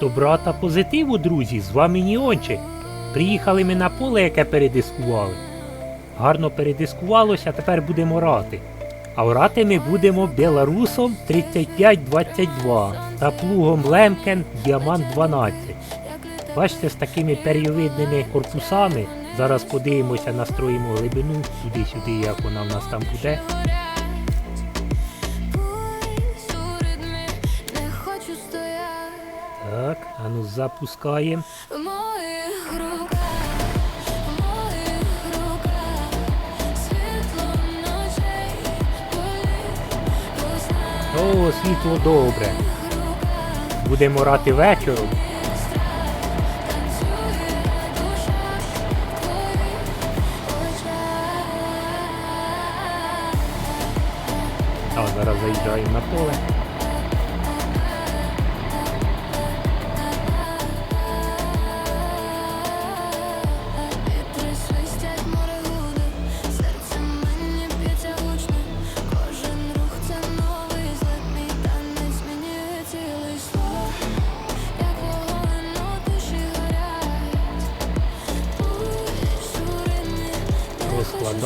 Добра та позитиву, друзі, з вами Ніончик. Приїхали ми на поле, яке передискували. Гарно передискувалося, тепер будемо орати. А орати ми будемо білорусом 3522 та плугом Лемкен Діамант 12. Бачите, з такими перйовидними корпусами. Зараз подивимося, настроїмо глибину туди-сюди, як вона в нас там буде. Світло ночей, полі, О, світло добре. Будемо грати вечором. А зараз заїжджаємо на поле.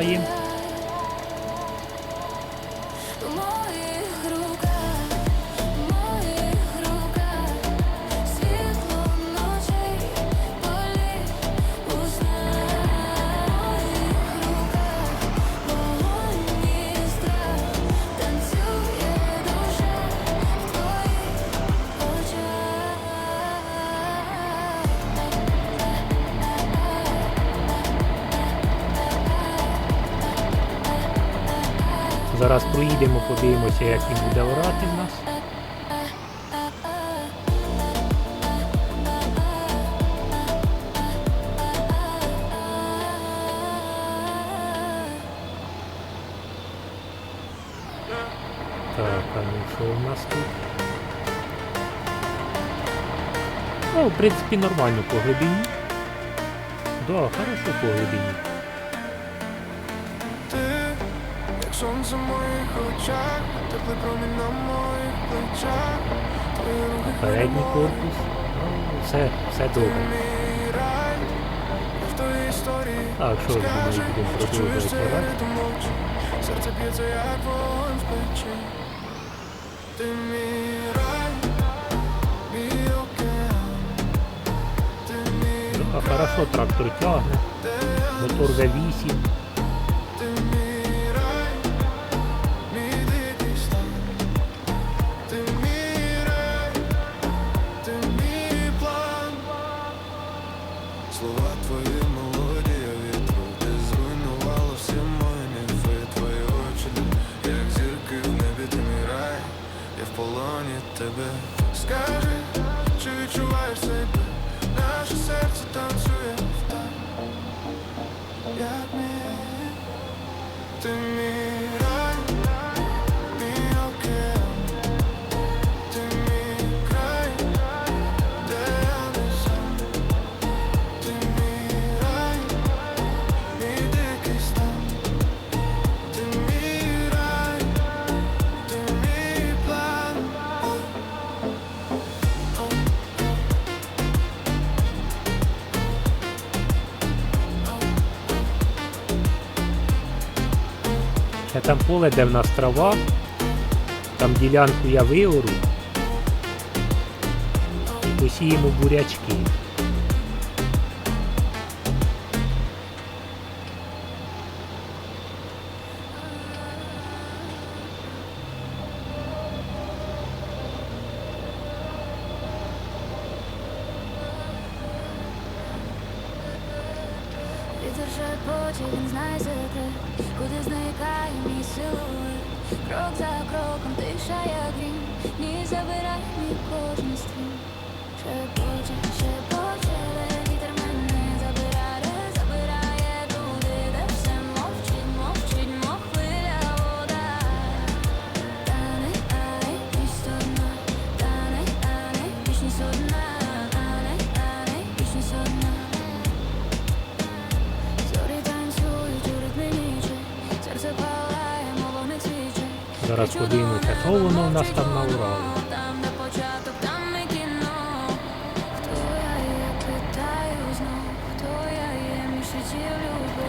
Sayın Зараз проїдемо, подивимося, як він буде орати в нас. Так, а ну що у нас тут? Ну, в принципі, нормально по глибині. Да, хорошо по глибині. Сонце в моїх очах, теплий промінь на моїх плечах, твої руки Передній корпус. Ну, все, все добре. мій рай, я в твоїй історії. Так, що ж, думаю, Скажи, будемо чи чуєш продовжувати цей грати. ритм ночі? Серце б'ється, як вогонь в печі. Ти мій рай, мій океан, ти мій А хорошо трактор тягне. Мотор V8. Як мій. Ти Ще там поле, де в нас трава. Там ділянку я виору. І посіємо бурячки. Він знає зникає мій силует. Крок за кроком, тиша як грім, ні забирай мій кожен стрім. Шепоче, шепоче, Зараз подивимося, що воно нас там на Уралі.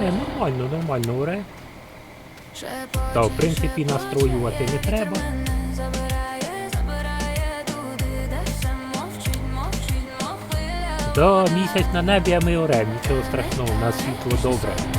Не, нормально, нормально, уре. Та в принципі настроювати не треба. Да, місяць на небі, а ми орем, нічого страшного, у нас світло добре.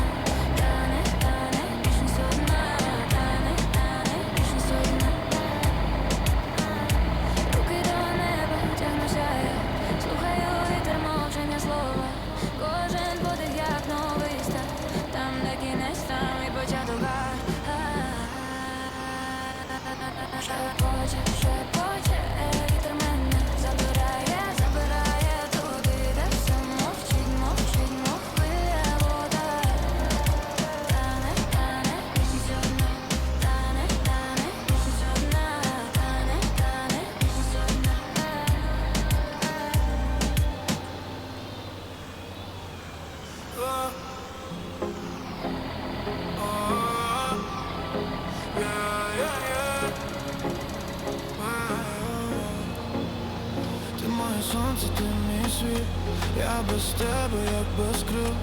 Я без тебе, як без крил.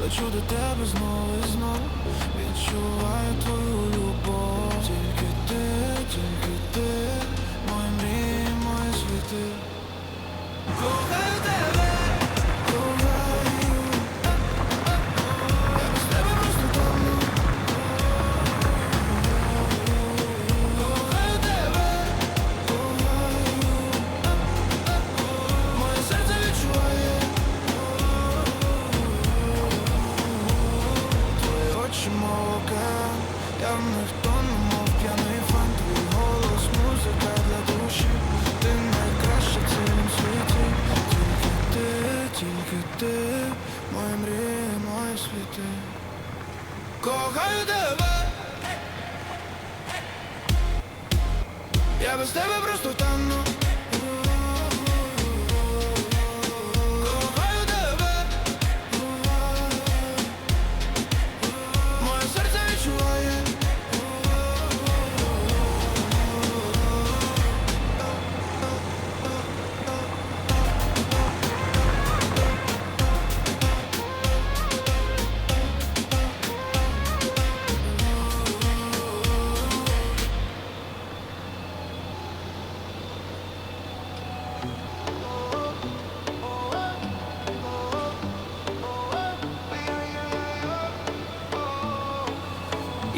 Лечу до тебе знову і знову. Відчуваю твою любов. Тільки ти, тільки ти, мої мрії, мої світи Кохаю тебе. Я без тебе просто тану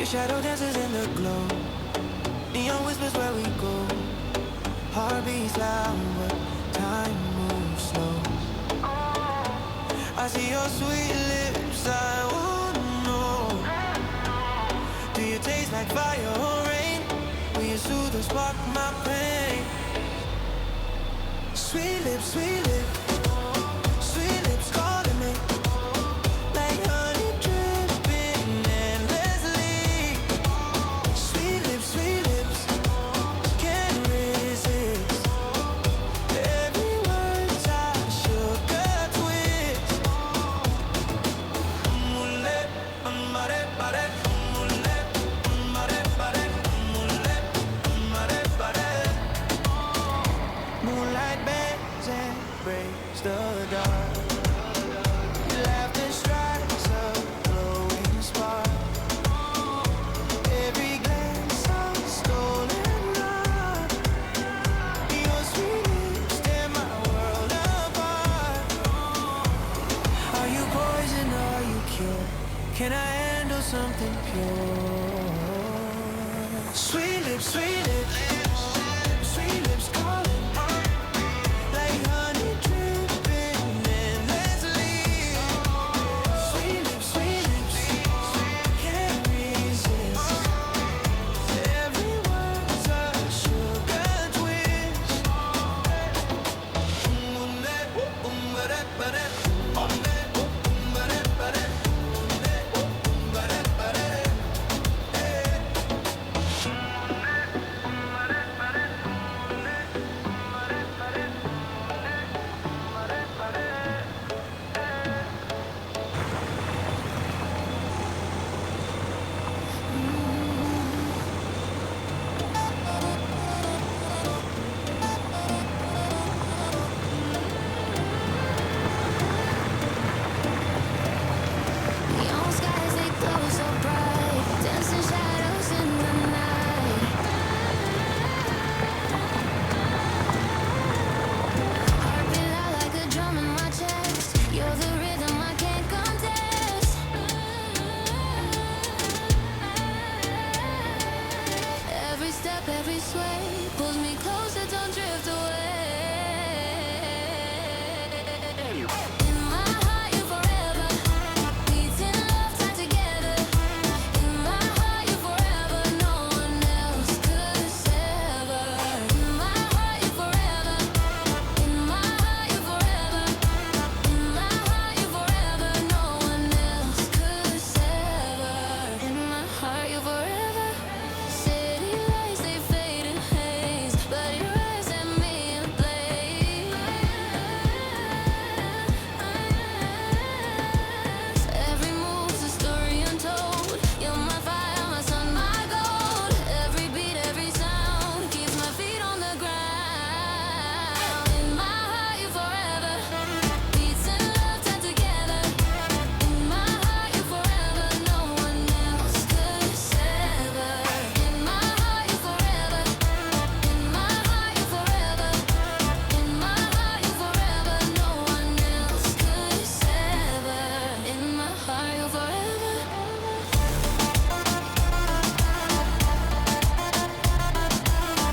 Your shadow dances in the glow. Neon whispers where we go. Heart beats loud but time moves slow. I see your sweet lips, I wanna know. Do you taste like fire or rain? Will you soothe or spark my pain? Sweet lips, sweet lips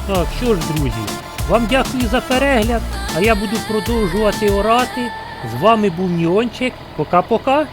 Так, що ж, друзі, вам дякую за перегляд, а я буду продовжувати орати. З вами був Ніончик. Пока-пока.